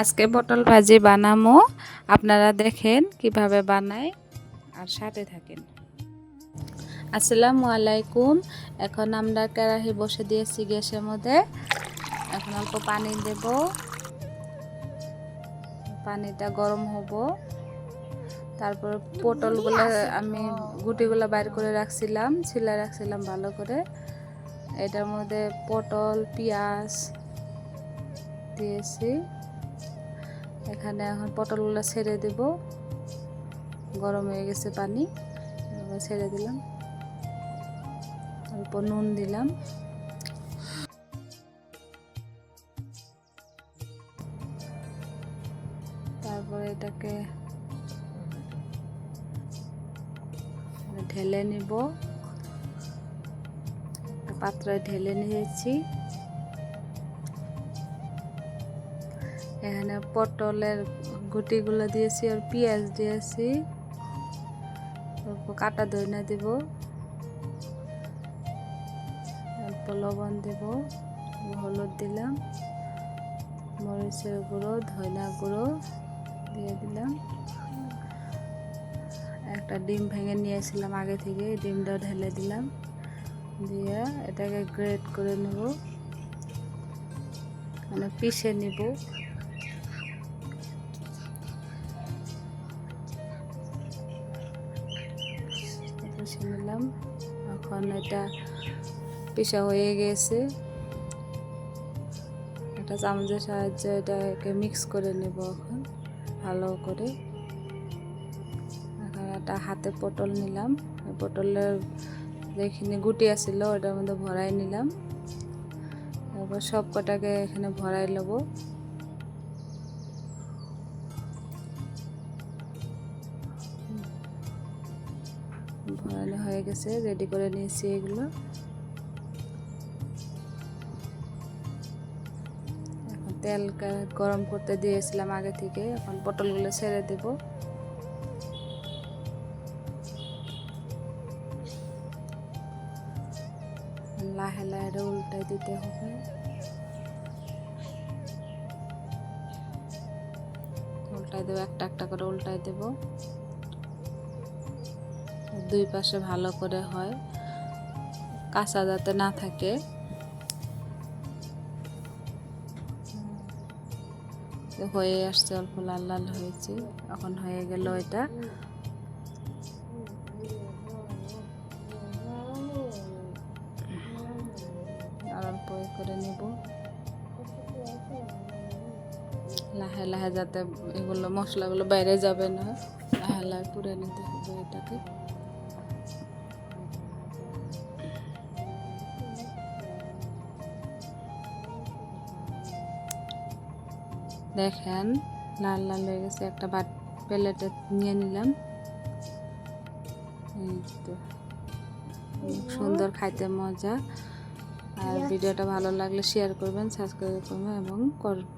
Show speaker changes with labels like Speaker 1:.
Speaker 1: আজকে পটল ভাজি বানামো। আপনারা দেখেন কীভাবে বানাই আর সাথে থাকেন। আসসালামু আলাইকুম। এখন আমরা কেরাহি বসে দিয়েছি গ্যাসের মধ্যে। এখন অল্প পানি দেব। পানিটা গরম হব। তারপর পটলগুলো আমি গুটিগুলো বাইর করে রাখছিলাম, ছিলে রাখছিলাম ভালো করে। এটার মধ্যে পটল, পেঁয়াজ দিয়েছি। এখানে এখন পটলগুলো ছেড়ে দেব। গরম হয়ে গেছে পানি। ছেড়ে দিলাম। অল্প নুন দিলাম। তারপরে এটাকে ঢেলে নিব। পাত্রে ঢেলে নিয়েছি। এখানে পটলের গুটিগুলো দিয়েছি আর পেঁয়াজ দিয়েছি। অল্প কাটা ধইনা দিব। অল্প লবণ দেব। হলুদ দিলাম। মরিচের গুঁড়ো, ধইনা গুঁড়ো দিয়ে দিলাম। একটা ডিম ভেঙে নিয়েছিলাম আগে থেকে ডিমটা ঢেলে দিলাম। দিয়ে এটাকে গ্রেট করে নেব। মানে পিষে নিব। পিষে নিলাম এখন এটা পিষা হয়ে গেছে। এটা চামচের সাহায্যে এটাকে মিক্স করে নেব এখন, ভালো করে। এখন একটা হাতে পটল নিলাম। পটলের যেখানে গুটি আছিল, ওটার মধ্যে ভরাই নিলাম। তারপর সব কটাকে এখানে ভরাই নেব। ভরানো হয়ে গেছে রেডি করে নিয়েছি এগুলো। এখন তেল গরম করতে দিয়েছিলাম আগে থেকে, এখন পটলগুলো ছেড়ে দেব। লাহে লাহে উল্টাই দিতে হবে। উল্টাই দেবো, একটা একটা করে উল্টাই দেব। দুই পাশে ভালো করে হয়, কাঁচা যাতে না থাকে। হয়ে আসছে অল্প লাল লাল হয়েছে, এখন হয়ে গেল এটা। আর অল্প করে নেব। লাহে লাহে যাতে এগুলো মশলাগুলো বাইরে যাবে না, লাহে লাহে পুড়ে নিতে হবে এটাকে। দেখেন লাল লাল হয়ে গেছে একটা বাট প্লেটে নিয়ে নিলাম। এই তো সুন্দর খাইতে মজা। আর ভিডিওটা ভালো লাগলে শেয়ার করবেন সাবস্ক্রাইব করবেন এবং কর-